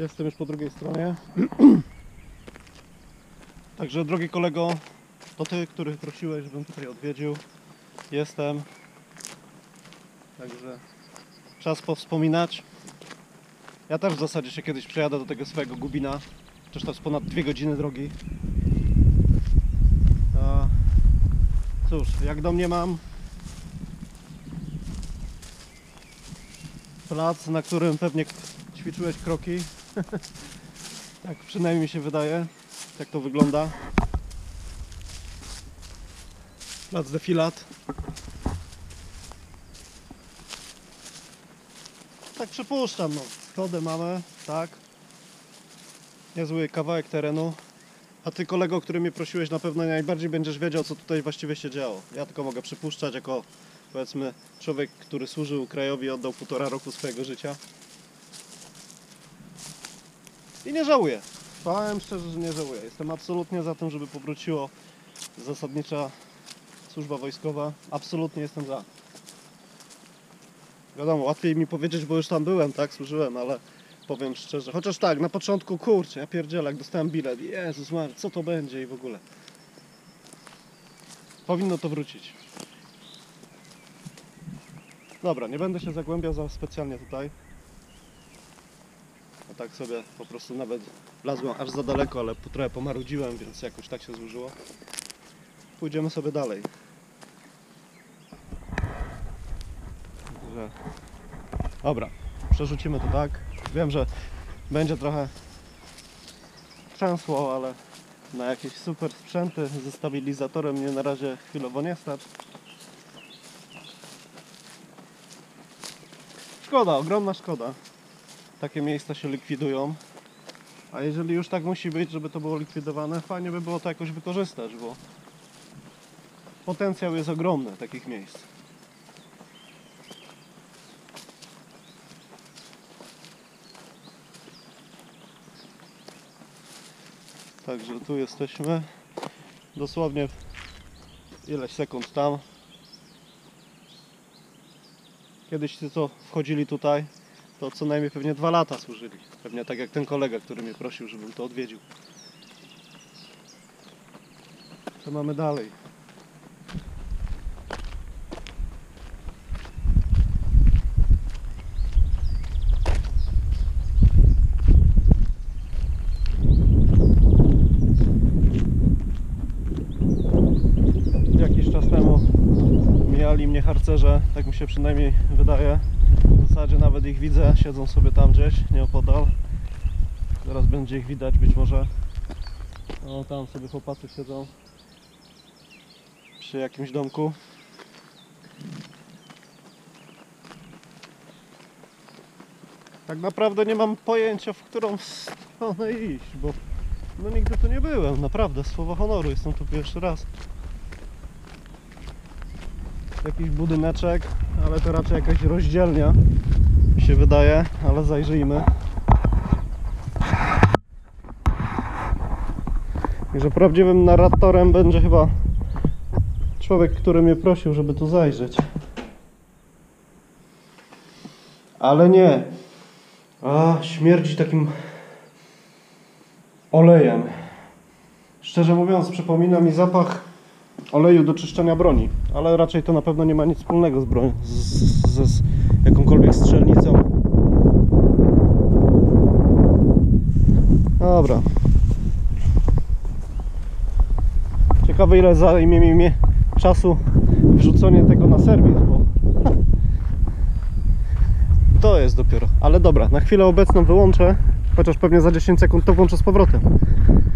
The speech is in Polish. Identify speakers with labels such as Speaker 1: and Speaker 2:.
Speaker 1: Jestem już po drugiej stronie. Także drogi kolego, to ty, który prosiłeś, żebym tutaj odwiedził. Jestem. Także czas powspominać. Ja też w zasadzie się kiedyś przejadę do tego swojego Gubina. Chociaż to jest ponad dwie godziny drogi. A, cóż, jak do mnie mam plac, na którym pewnie ćwiczyłeś kroki. tak przynajmniej mi się wydaje, jak to wygląda. Plac defilat. Tak przypuszczam, no. Schody mamy, tak. Niezły kawałek terenu. A ty kolego, który mnie prosiłeś, na pewno najbardziej będziesz wiedział, co tutaj właściwie się działo. Ja tylko mogę przypuszczać, jako powiedzmy człowiek, który służył krajowi, oddał półtora roku swojego życia. I nie żałuję. Powiem szczerze, że nie żałuję. Jestem absolutnie za tym, żeby powróciło zasadnicza służba wojskowa. Absolutnie jestem za. Wiadomo, łatwiej mi powiedzieć, bo już tam byłem, tak, służyłem, ale powiem szczerze. Chociaż tak, na początku, kurczę, ja pierdzielę, jak dostałem bilet. Jezus Mary, co to będzie i w ogóle. Powinno to wrócić. Dobra, nie będę się zagłębiał za specjalnie tutaj. A tak sobie po prostu nawet wlazłem aż za daleko, ale trochę pomarudziłem, więc jakoś tak się złożyło. Pójdziemy sobie dalej. Dobra, przerzucimy to tak. Wiem, że będzie trochę trzęsło, ale na jakieś super sprzęty ze stabilizatorem mnie na razie chwilowo nie stać. Szkoda, ogromna szkoda. Takie miejsca się likwidują. A jeżeli już tak musi być, żeby to było likwidowane, fajnie by było to jakoś wykorzystać, bo potencjał jest ogromny takich miejsc. Także tu jesteśmy. Dosłownie ileś sekund tam. Kiedyś ci co wchodzili tutaj, to co najmniej pewnie dwa lata służyli. Pewnie tak jak ten kolega, który mnie prosił, żebym to odwiedził. Co mamy dalej? Jakiś czas temu mijali mnie harcerze, tak mi się przynajmniej wydaje. Zasadzie nawet ich widzę, siedzą sobie tam gdzieś, nieopodal. Zaraz będzie ich widać być może. O, tam sobie chłopacy siedzą przy jakimś domku. Tak naprawdę nie mam pojęcia, w którą stronę iść, bo no nigdy tu nie byłem, naprawdę, słowo honoru, jestem tu pierwszy raz. Jakiś budyneczek, ale to raczej jakaś rozdzielnia, mi się wydaje, ale zajrzyjmy. Także prawdziwym narratorem będzie chyba człowiek, który mnie prosił, żeby tu zajrzeć. Ale nie. A, śmierdzi takim olejem. Szczerze mówiąc, przypomina mi zapach oleju do czyszczenia broni, ale raczej to na pewno nie ma nic wspólnego z bronią, z, z, z jakąkolwiek strzelnicą. Dobra. Ciekawe ile zajmie mi czasu wrzucenie tego na serwis, bo to jest dopiero. Ale dobra, na chwilę obecną wyłączę, chociaż pewnie za 10 sekund to włączę z powrotem.